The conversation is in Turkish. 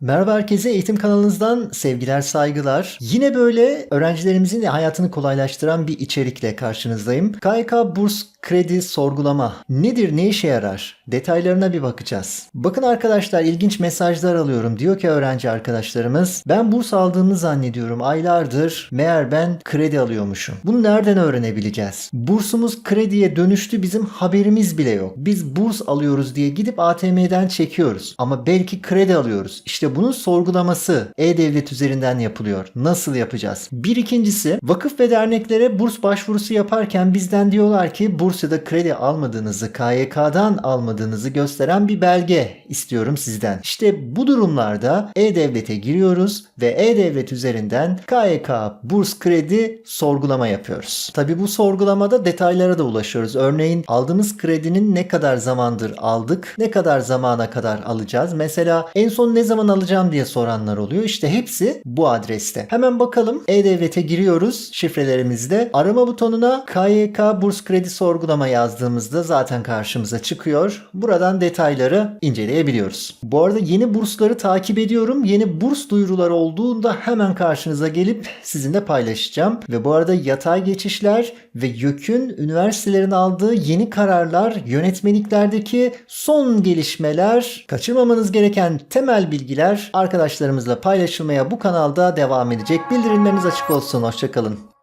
Merhaba herkese eğitim kanalınızdan sevgiler saygılar. Yine böyle öğrencilerimizin hayatını kolaylaştıran bir içerikle karşınızdayım. KYK burs kredi sorgulama nedir ne işe yarar detaylarına bir bakacağız. Bakın arkadaşlar ilginç mesajlar alıyorum. Diyor ki öğrenci arkadaşlarımız ben burs aldığımı zannediyorum aylardır meğer ben kredi alıyormuşum. Bunu nereden öğrenebileceğiz? Bursumuz krediye dönüştü bizim haberimiz bile yok. Biz burs alıyoruz diye gidip ATM'den çekiyoruz. Ama belki kredi alıyoruz. İşte bunun sorgulaması E-Devlet üzerinden yapılıyor. Nasıl yapacağız? Bir ikincisi vakıf ve derneklere burs başvurusu yaparken bizden diyorlar ki burs ya da kredi almadığınızı KYK'dan almadığınızı gösteren bir belge istiyorum sizden. İşte bu durumlarda E-Devlet'e giriyoruz ve E-Devlet üzerinden KYK burs kredi sorgulama yapıyoruz. Tabi bu sorgulamada detaylara da ulaşıyoruz. Örneğin aldığımız kredinin ne kadar zamandır aldık, ne kadar zamana kadar alacağız. Mesela en son ne zaman alacağım diye soranlar oluyor. İşte hepsi bu adreste. Hemen bakalım E-Devlet'e giriyoruz şifrelerimizde. Arama butonuna KYK burs kredi sorgulama yazdığımızda zaten karşımıza çıkıyor. Buradan detayları inceleyebiliyoruz. Bu arada yeni bursları takip ediyorum. Yeni burs duyuruları olduğunda hemen karşınıza gelip sizinle paylaşacağım. Ve bu arada yatay geçişler ve YÖK'ün üniversitelerin aldığı yeni kararlar, yönetmeliklerdeki son gelişmeler, kaçırmamanız gereken temel bilgiler arkadaşlarımızla paylaşılmaya bu kanalda devam edecek. Bildirimleriniz açık olsun. Hoşçakalın.